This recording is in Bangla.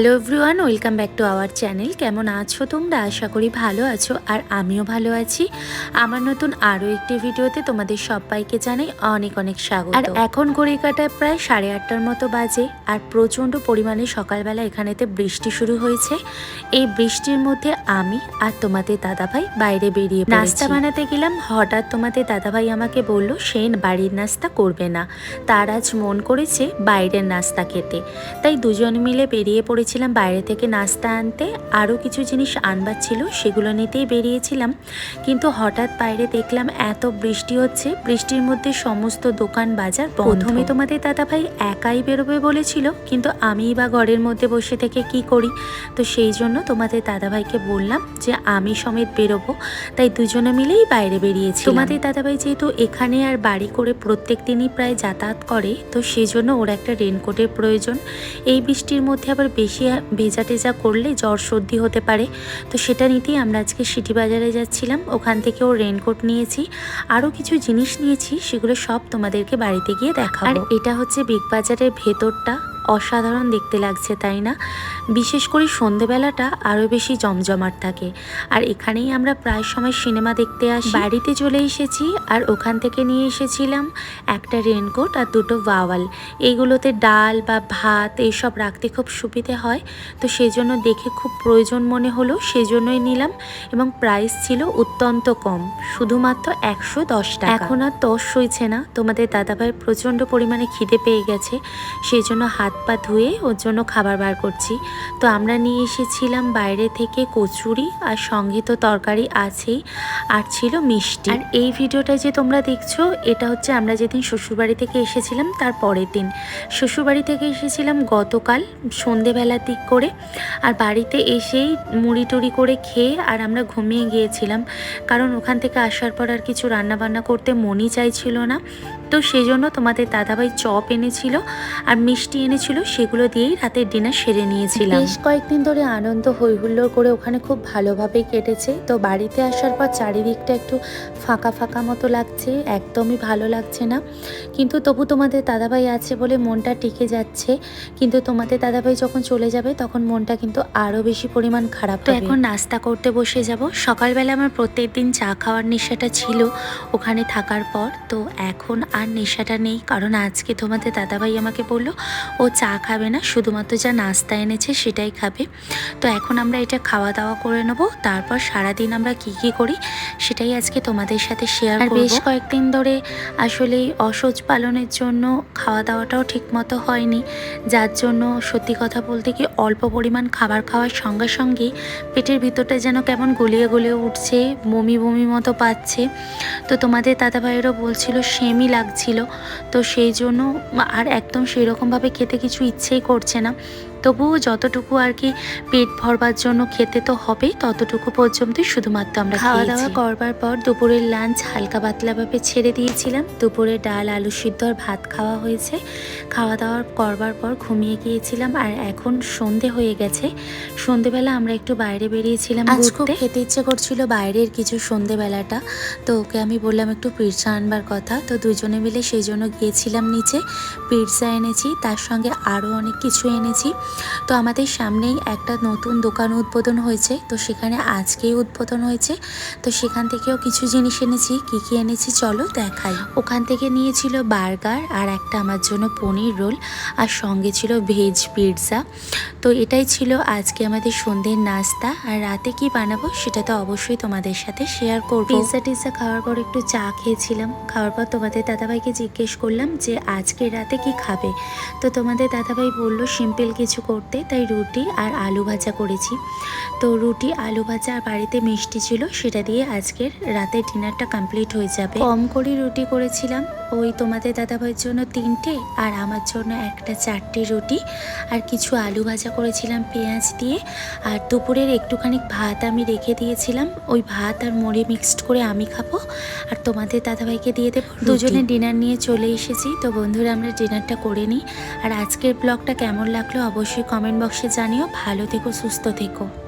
Hello everyone welcome back to our channel কেমন আছো তোমরা? আশা করি ভালো আছো আর আমিও ভালো আছি। আমার নতুন আরও একটি ভিডিওতে তোমাদের সবাইকে জানাই অনেক অনেক স্বাগত। আর এখন ঘড়ি কাটায় প্রায় সাড়ে আটটার মতো বাজে আর প্রচণ্ড পরিমাণে সকালবেলা এখানেতে বৃষ্টি শুরু হয়েছে। এই বৃষ্টির মধ্যে আমি আর তোমাদের দাদাভাই বাইরে বেরিয়ে নাস্তা বানাতে গেলাম, হঠাৎ তোমাদের দাদাভাই আমাকে বলল সে বাড়ির নাস্তা করবে না। তার আজ মন করেছে বাইরের নাস্তা খেতে। তাই দুজন মিলে বেরিয়ে পড়েছিলাম বাইরে থেকে নাস্তা আনতে, আরও কিছু জিনিস আনবার ছিল, সেগুলো নিতেই বেরিয়েছিলাম। কিন্তু হঠাৎ বাইরে দেখলাম এত বৃষ্টি হচ্ছে, বৃষ্টির মধ্যে সমস্ত দোকান বাজার প্রথমে তোমাদের দাদাভাই একাই বেরোবে বলেছিল, কিন্তু আমি বা ঘরের মধ্যে বসে থেকে কি করি? তো সেই জন্য তোমাদের দাদাভাইকে বললাম যে, আমি সমেত বেরোবো। তাই দুজনে মিলেই বাইরে বেরিয়েছি তোমাদের দাদাভাই যেহেতু এখানে আর বাড়ি করে প্রত্যেক দিনই প্রায় যাতায়াত করে, তো সেই জন্য ওর একটা রেনকোটের প্রয়োজন। এই বৃষ্টির মধ্যে আবার বেশি ভেজা টেজা করলে জ্বর সর্দি হতে পারে। তো সেটা নিতেই আমরা আজকে সিটি বাজারে যাচ্ছিলাম। ওখান থেকেও রেনকোট নিয়েছি। আরও কিছু জিনিস নিয়েছি, সেগুলো সব তোমাদেরকে বাড়িতে গিয়ে দেখাবো। আর এটা হচ্ছে বিগ বাজারের ভেতরটা। অসাধারণ দেখতে লাগছে, তাই না? বিশেষ করে সন্ধেবেলাটা আরও বেশি জমজমাট থাকে। আর এখানেই আমরা প্রায় সময় সিনেমা দেখতে আসি। বাড়িতে চলে এসেছি আর ওখান থেকে নিয়ে এসেছিলাম একটা রেনকোট আর দুটো বাওয়াল। এইগুলোতে ডাল বা ভাত এইসব রাখতে খুব সুবিধে হয়। তো সেই জন্য দেখে খুব প্রয়োজন মনে হলো, সেজন্যই নিলাম এবং প্রাইস ছিল অত্যন্ত কম, শুধুমাত্র একশো দশ টাকা। এখন আর তস সইছে না। তোমাদের দাদাভাই প্রচণ্ড পরিমাণে খিদে পেয়ে গেছে সেই জন্য হাত পা ধুয়ে ওর জন্য খাবার বার করছি। তো আমরা নিয়ে এসেছিলাম বাইরে থেকে কচুরি আর সঙ্গে তো তরকারি আছেই, আর ছিল মিষ্টি। আর এই ভিডিওটা যে তোমরা দেখছ, এটা হচ্ছে আমরা যেদিন শ্বশুরবাড়ি থেকে এসেছিলাম, তার পরের দিন। শ্বশুরবাড়ি থেকে এসেছিলাম গতকাল সন্ধেবেলার দিক করে, আর বাড়িতে এসেই মুড়ি টুড়ি করে খেয়ে আর আমরা ঘুমিয়ে গিয়েছিলাম। কারণ ওখান থেকে আসার পর আর কিছু রান্না বান্না করতে মনই চাইছিল না। তো সেই জন্য তোমাদের দাদাভাই চপ এনেছিল আর মিষ্টি এনেছিল সেগুলো দিয়েই রাতের ডিনার সেরে নিয়েছিলাম। বেশ কয়েকদিন ধরে আনন্দ হৈহুল্লোড় করে ওখানে খুব ভালোভাবেই কেটেছে। তো বাড়িতে আসার পর চারিদিকটা একটু ফাঁকা ফাঁকা মতো লাগছে একদমই ভালো লাগছে না। কিন্তু তবু তোমাদের দাদাভাই আছে বলে মনটা টিকে যাচ্ছে। কিন্তু তোমাদের দাদাভাই যখন চলে যাবে তখন মনটা কিন্তু আরও বেশি পরিমাণ খারাপ তো এখন নাস্তা করতে বসে যাব। সকালবেলা আমার প্রত্যেক দিন চা খাওয়ার নেশাটা ছিল ওখানে থাকার পর। তো এখন আর নেশাটা নেই কারণ আজকে তোমাদের দাদাভাই আমাকে বলল ও চা খাবে না শুধুমাত্র যা নাস্তা এনেছে সেটাই খাবে। তো এখন আমরা এটা খাওয়া দাওয়া করে নেব তারপর সারাদিন আমরা কি কি করি সেটাই আজকে তোমাদের সাথে শেয়ার বেশ কয়েকদিন ধরে আসলে এই অসহ্য পালনের জন্য খাওয়া দাওয়াটাও ঠিকমতো হয়নি যার জন্য সত্যি কথা বলতে কি অল্প পরিমাণ খাবার খাওয়ার সঙ্গে সঙ্গে পেটের ভিতরটা যেন কেমন গলিয়ে গলিয়ে উঠছে বমি বমি মতো পাচ্ছে। তো তোমাদের দাদাভাইয়েরও বলছিল সেমই লাগছিল। তো সেই জন্য আর একদম সেই রকমভাবে খেতে কিছু ইচ্ছেই করছে না। তবুও যতটুকু আর কি পেট ভরবার জন্য খেতে তো হবেই ততটুকু পর্যন্ত শুধুমাত্র আমরা খাওয়া দাওয়া করবার পর দুপুরের লাঞ্চ হালকা পাতলাভাবে ছেড়ে দিয়েছিলাম। দুপুরে ডাল আলু সিদ্ধ আর ভাত খাওয়া হয়েছে। খাওয়া দাওয়া করবার পর ঘুমিয়ে গিয়েছিলাম আর এখন সন্ধে হয়ে গেছে। সন্ধেবেলা আমরা একটু বাইরে বেরিয়েছিলাম আজ খুব খেতে ইচ্ছে করছিল বাইরের কিছু সন্ধেবেলাটা। তো ওকে আমি বললাম একটু পিৎজা আনবার কথা। তো দুজনে মিলে সেই জন্য গিয়েছিলাম নিচে। পিৎজা এনেছি তার সঙ্গে আরও অনেক কিছু এনেছি। তো আমাদের সামনেই একটা নতুন দোকান উদ্বোধন হয়েছে। তো সেখানে আজকেই উদ্বোধন হয়েছে। তো সেখান থেকেও কিছু জিনিস এনেছি। কি কি এনেছি চলো দেখাই। ওখান থেকে নিয়েছিল বার্গার আর একটা আমার জন্য পনির রোল আর সঙ্গে ছিল ভেজ পিৎজা। তো এটাই ছিল আজকে আমাদের সন্ধ্যের নাস্তা। আর রাতে কি বানাবো সেটা তো অবশ্যই তোমাদের সাথে শেয়ার করব। পিৎজা টিৎজা খাওয়ার পর একটু চা খেয়েছিলাম। খাওয়ার পর তোমাদের দাদাভাইকে জিজ্ঞেস করলাম যে আজকে রাতে কি খাবে? তো তোমাদের দাদাভাই বলল, সিম্পল কিছু করতে, তাই রুটি আর আলু ভাজা করেছি। তো রুটি, আলু ভাজা আর বাড়িতে মিষ্টি ছিল, সেটা দিয়ে আজকের রাতের ডিনারটা কমপ্লিট হয়ে যাবে। কম করে রুটি করেছিলাম ওই তোমাদের দাদাভাইয়ের জন্য তিনটে আর আমার জন্য একটা চারটে রুটি আর কিছু আলু ভাজা করেছিলাম পেঁয়াজ দিয়ে। আর দুপুরের একটুখানি ভাত আমি রেখে দিয়েছিলাম। ওই ভাত আর মুড়ি মিক্সড করে আমি খাব আর তোমাদের দাদাভাইকে দিয়ে দেবো। দুজনে ডিনার নিয়ে চলে এসেছি। তো বন্ধুরা আমরা ডিনারটা করে নিই। আর আজকের ব্লগটা কেমন লাগল অবশ্যই কমেন্ট বক্সে জানিও। ভালো থেকো সুস্থ থেকো।